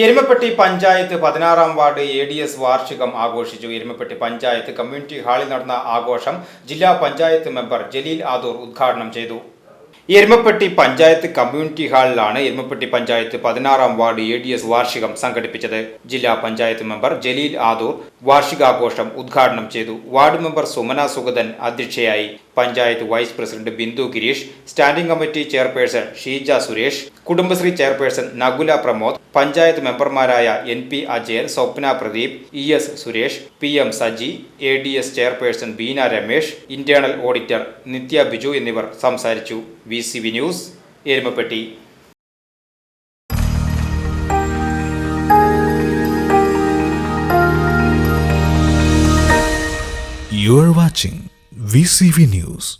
എരുമപ്പെട്ടി പഞ്ചായത്ത് പതിനാറാം ward A D S വാർഷികം ആഘോഷിച്ചു. എരുമപ്പെട്ടി പഞ്ചായത്ത് കമ്മ്യൂണിറ്റി ഹാളിൽ നടന്ന ആഘോഷം ജില്ലാ പഞ്ചായത്ത് മെമ്പർ ജലീൽ ആദൂർ ഉദ്ഘാടനം ചെയ്തു. എരുമപ്പെട്ടി പഞ്ചായത്ത് കമ്മ്യൂണിറ്റി ഹാളിലാണ് എരുമപ്പെട്ടി പഞ്ചായത്ത് പതിനാറാം വാർഡ് എ ഡി എസ് വാർഷികം സംഘടിപ്പിച്ചത്. ജില്ലാ പഞ്ചായത്ത് മെമ്പർ ജലീൽ ആദൂർ വാർഷികാഘോഷം ഉദ്ഘാടനം ചെയ്തു. വാർഡ് മെമ്പർ സുമന സുഗതൻ അധ്യക്ഷയായി. Panchayat vice president Bindu Gireesh standing committee chairperson Sheeja Suresh Kudumbashree chairperson Nakula Pramod panchayat മെമ്പർമാരായ N P Ajayan Swapna Pradeep E S Suresh P M Saji A D S chairperson Beena Ramesh internal auditor Nithya Biju എന്നിവർ സംസാരിച്ചു. V C V news Erumapetty. You are watching VCV News.